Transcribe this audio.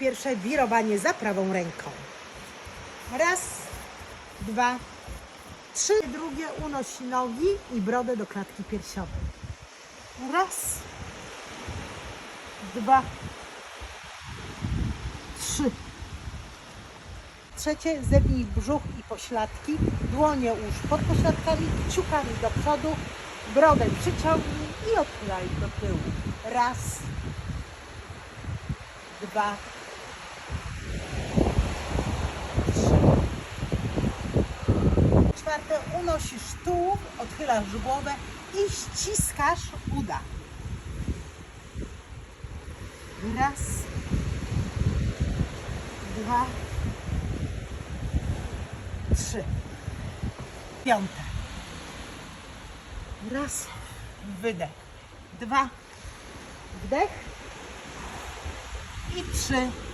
Pierwsze wirowanie za prawą ręką. Raz, dwa, trzy. Drugie unosi nogi i brodę do klatki piersiowej. Raz, dwa, trzy. Trzecie, zepnij brzuch i pośladki, dłonie ułóż pod pośladkami, kciukami do przodu, brodę przyciągnij i odchylaj do tyłu. Raz, dwa, trzy. Czwarte, unosisz tułów, odchylasz głowę i ściskasz uda. Raz, dwa, trzy. Piąte. Raz, wydech. Dwa, wdech. I trzy,